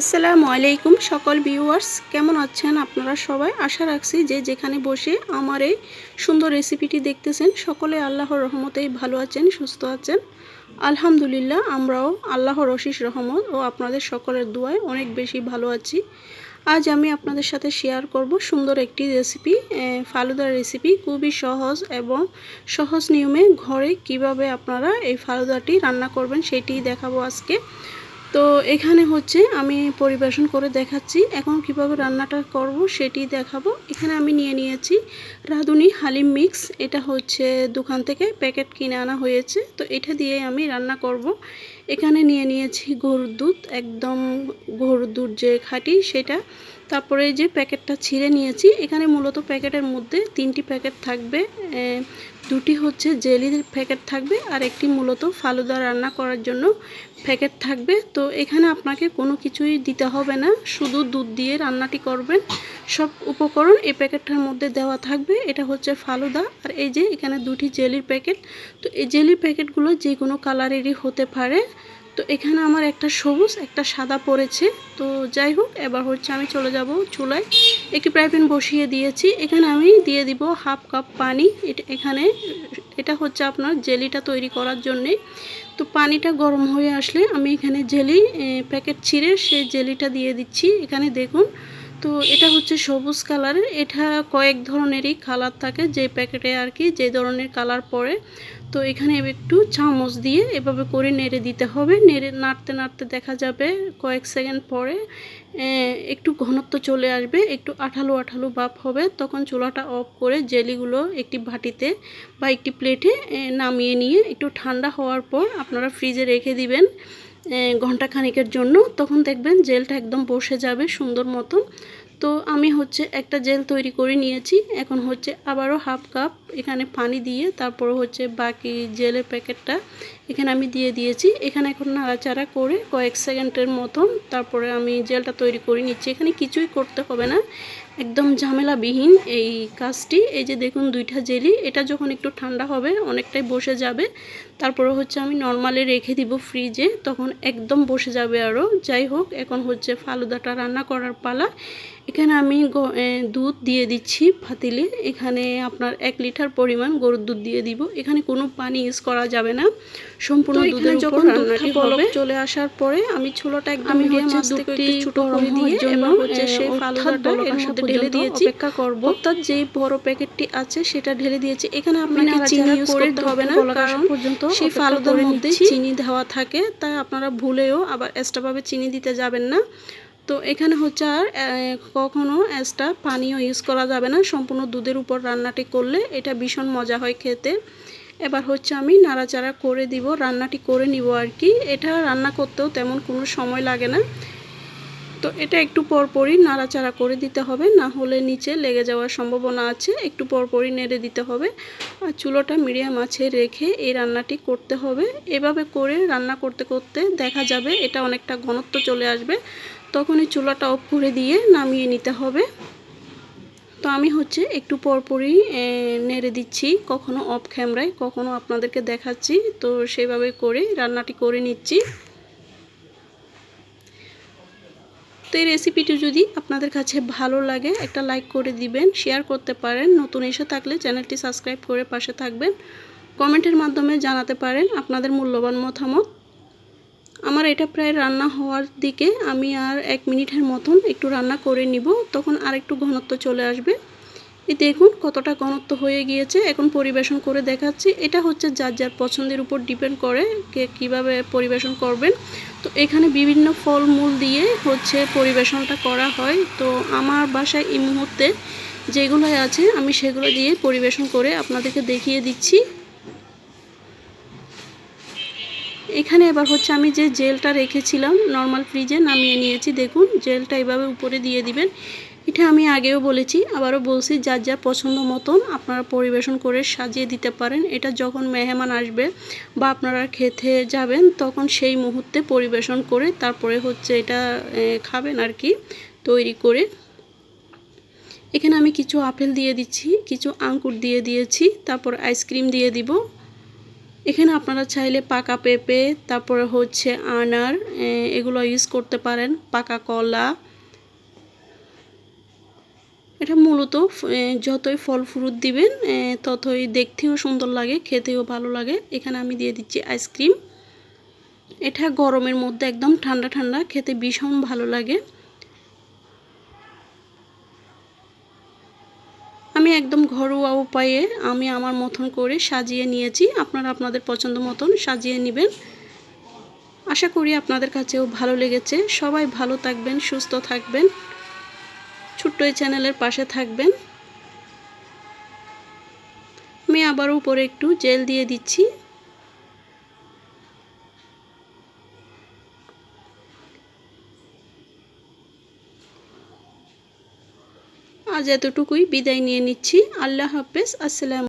আসসালামু আলাইকুম সকল ভিউয়ার্স, কেমন আছেন আপনারা সবাই? আশা রাখছি যে যেখানে বসে আমার এই সুন্দর রেসিপিটি দেখতেছেন, সকলে আল্লাহর রহমতেই ভালো আছেন, সুস্থ আছেন। আলহামদুলিল্লাহ, আমরাও আল্লাহর অশিস রহমত ও আপনাদের সকলের দোয়ায় অনেক বেশি ভালো আছি। আজ আমি আপনাদের সাথে শেয়ার করব সুন্দর একটি রেসিপি ফালুদার রেসিপি খুবই সহজ এবং সহজ নিয়মে ঘরে কীভাবে আপনারা এই ফালুদাটি রান্না করবেন সেটি দেখাবো আজকে। তো এখানে হচ্ছে আমি পরিবেশন করে দেখাচ্ছি। এখন কীভাবে রান্নাটা করব সেটি দেখাবো। এখানে আমি নিয়ে নিয়েছি রাঁধুনি হালিম মিক্স। এটা হচ্ছে দোকান থেকে প্যাকেট কিনে আনা হয়েছে। তো এটা দিয়ে আমি রান্না করব। এখানে নিয়ে নিয়েছি গরুর দুধ, একদম গরুর দুধ যে খাটি সেটা। তারপরে যে প্যাকেটটা ছিঁড়ে নিয়েছি, এখানে মূলত প্যাকেটের মধ্যে তিনটি প্যাকেট থাকবে দুটি হচ্ছে জেলির প্যাকেট থাকবে আর একটি মূলত ফালুদা রান্না করার জন্য প্যাকেট থাকবে। তো এখানে আপনাকে কোনো কিছুই দিতে হবে না, শুধু দুধ দিয়ে রান্নাটি করবেন। সব উপকরণ এই প্যাকেটটার মধ্যে দেওয়া থাকবে, এটা হচ্ছে ফালুদা আর এই যে এখানে দুটি জেলির প্যাকেট। তো এই জেলির প্যাকেটগুলো যে কোনো কালারেরই হতে পারে। তো এখানে আমার একটা সবুজ, একটা সাদা পড়েছে। তো যাই হোক, এবার হচ্ছে আমি চলে যাব চুলায়। একটি প্রাইপ্যান বসিয়ে দিয়েছি। এখানে আমি দিয়ে দিব হাফ কাপ পানি। এটা, এখানে, এটা হচ্ছে আপনার জেলিটা তৈরি করার জন্যে। তো পানিটা গরম হয়ে আসলে আমি এখানে জেলি প্যাকেট ছিঁড়ে সেই জেলিটা দিয়ে দিচ্ছি। এখানে দেখুন তো এটা হচ্ছে সবুজ কালারের। এটা কয়েক ধরনেরই কালার থাকে, যে প্যাকেটে আর কি, যে ধরনের কালার পড়ে তো এখানে একটু চামচ দিয়ে এভাবে করে নেড়ে দিতে হবে। নেড়ে নাড়তে নাড়তে দেখা যাবে কয়েক সেকেন্ড পরে একটু ঘনত্ব চলে আসবে, একটু আঠালো আঠালো ভাব হবে। তখন চুলাটা অফ করে জেলিগুলো একটি ভাটিতে বা একটি প্লেটে নামিয়ে নিয়ে একটু ঠান্ডা হওয়ার পর আপনারা ফ্রিজে রেখে দিবেন। ঘণ্টা খানিকের জন্য, তখন দেখবেন জেলটা একদম বসে যাবে সুন্দর মতন। তো আমি হচ্ছে একটা জেল তৈরি করে নিয়েছি, এখন হচ্ছে আবারও হাফ কাপ এখানে পানি দিয়ে তারপর হচ্ছে বাকি জেলের প্যাকেটটা এখানে আমি দিয়ে দিয়েছি। এখানে এখন নাড়াচাড়া করে কয়েক সেকেন্ডের মতন তারপরে আমি জেলটা তৈরি করে নিচ্ছি। এখানে কিছুই করতে হবে না। একদম ঝামেলাবিহীন এই কাজটি। এই যে দেখুন দুইটা জেলি। এটা যখন একটু ঠান্ডা হবে অনেকটাই বসে যাবে। তারপরে হচ্ছে আমি নর্মালি রেখে দিব ফ্রিজে। তখন একদম বসে যাবে আরও যাই হোক এখন হচ্ছে ফালুদাটা রান্না করার পালা। এখানে আমি দুধ দিয়ে দিচ্ছি ফাতিলে। এখানে আপনার এক লিটার পরিমাণ গরুর দুধ দিয়ে দিব। এখানে কোনো পানি ইউজ করা যাবে না। সম্পূর্ণ দুধের যখন দুধটা বলক চলে আসার পরে আমি ছোলাটা একদম মিডিয়াম ছোট করে দিয়ে এবং হচ্ছে সেই ফালুদাটা এর মধ্যে ঢেলে দিয়েছি। অপেক্ষা করব। অর্থাৎ যেই বড় প্যাকেটটি আছে সেটা ঢেলে দিয়েছি। এখানে আপনাকে চিনি ইউজ করতে হবে না কারণ পর্যন্ত সেই ফালুদার মধ্যে চিনি দেওয়া থাকে তাই আপনারা ভুলেও আবার এক্সট্রাভাবে চিনি দিতে যাবেন না। তো এখানে হচ্ছে আর কখনো এক্সট্রা পানিও ইউজ করা যাবে না। সম্পূর্ণ দুধের উপর রান্নাটি করলে এটা ভীষণ মজা হয় খেতে। এবার হচ্ছে আমি নাড়াচাড়া করে দিব রান্নাটি করে নিব আর কি। এটা রান্না করতেও তেমন কোনো সময় লাগে না। তো এটা একটু পরপরই নাড়াচাড়া করে দিতে হবে, না হলে নিচে লেগে যাওয়ার সম্ভাবনা আছে। একটু পরপরই নেড়ে দিতে হবে। আর চুলোটা মিডিয়াম আছে রেখে এই রান্নাটি করতে হবে। এভাবে করে রান্না করতে করতে দেখা যাবে এটা অনেকটা ঘনত্ব চলে আসবে। তখন এই চুলাটা অফ করে দিয়ে নামিয়ে নিতে হবে। তো আমি হচ্ছে একটু পরপরই নেড়ে দিচ্ছি কখনো অফ ক্যামেরায়, কখনো আপনাদেরকে দেখাচ্ছি। তো সেভাবে করে রান্নাটি করে নিচ্ছি। তো এই রেসিপিটি যদি আপনাদের কাছে ভালো লাগে, একটা লাইক করে দিবেন শেয়ার করতে পারেন। নতুন এসে থাকলে চ্যানেলটি সাবস্ক্রাইব করে পাশে থাকবেন। কমেন্টের মাধ্যমে জানাতে পারেন আপনাদের মূল্যবান মতামত। আমার এটা প্রায় রান্না হওয়ার দিকে আমি আর এক মিনিটের মতন একটু রান্না করে নিব, তখন আর একটু ঘনত্ব চলে আসবে। এই দেখুন কতটা ঘনত্ব হয়ে গিয়েছে, এখন পরিবেশন করে দেখাচ্ছি। এটা হচ্ছে যার যার পছন্দের উপর ডিপেন্ড করে কে কীভাবে পরিবেশন করবেন। তো এখানে বিভিন্ন ফলমূল দিয়ে হচ্ছে পরিবেশনটা করা হয়। তো আমার বাসায় এই মুহূর্তে যেগুলো আছে, আমি সেগুলো দিয়ে পরিবেশন করে আপনাদেরকে দেখিয়ে দিচ্ছি। এখানে এবার হচ্ছে আমি যে জেলটা রেখেছিলাম, নর্মাল ফ্রিজে নামিয়ে নিয়েছি। দেখুন, জেলটা এভাবে উপরে দিয়ে দিবেন। এটা আমি আগেও বলেছি, আবারও বলছি, যার যা পছন্দ মতন আপনারা পরিবেশন করে সাজিয়ে দিতে পারেন। এটা যখন মেহমান আসবে বা আপনারা খেতে যাবেন, তখন সেই মুহূর্তে পরিবেশন করে তারপরে হচ্ছে এটা খাবেন আর কি, তৈরি করে। এখানে আমি কিছু আপেল দিয়ে দিচ্ছি, কিছু আঙ্কুর দিয়ে দিয়েছি, তারপর আইসক্রিম দিয়ে দিব। এখানে আপনারা চাইলে পাকা পেঁপে, তারপরে হচ্ছে আনার এগুলো ইউজ করতে পারেন, পাকা কলা এটা মূলত যতই ফল ফ্রুট দিবেন ততই দেখতেও সুন্দর লাগে, খেতেও ভালো লাগে। এখানে আমি দিয়ে দিচ্ছি আইসক্রিম এটা গরমের মধ্যে একদম ঠান্ডা ঠান্ডা, খেতে ভীষণ ভালো লাগে। আমি একদম ঘরোয়া উপায়ে আমি আমার মতন করে সাজিয়ে নিয়েছি। আপনারা আপনাদের পছন্দ মতন সাজিয়ে নেবেন। আশা করি আপনাদের কাছেও ভালো লেগেছে। সবাই ভালো থাকবেন, সুস্থ থাকবেন। ছোট্ট এই চ্যানেলের পাশে থাকবেন। আমি আবার উপরে একটু জেল দিয়ে দিচ্ছি। আজ এতটুকুই, বিদায় নিয়ে নিচ্ছি। আল্লাহ হাফেজ, আসসালাম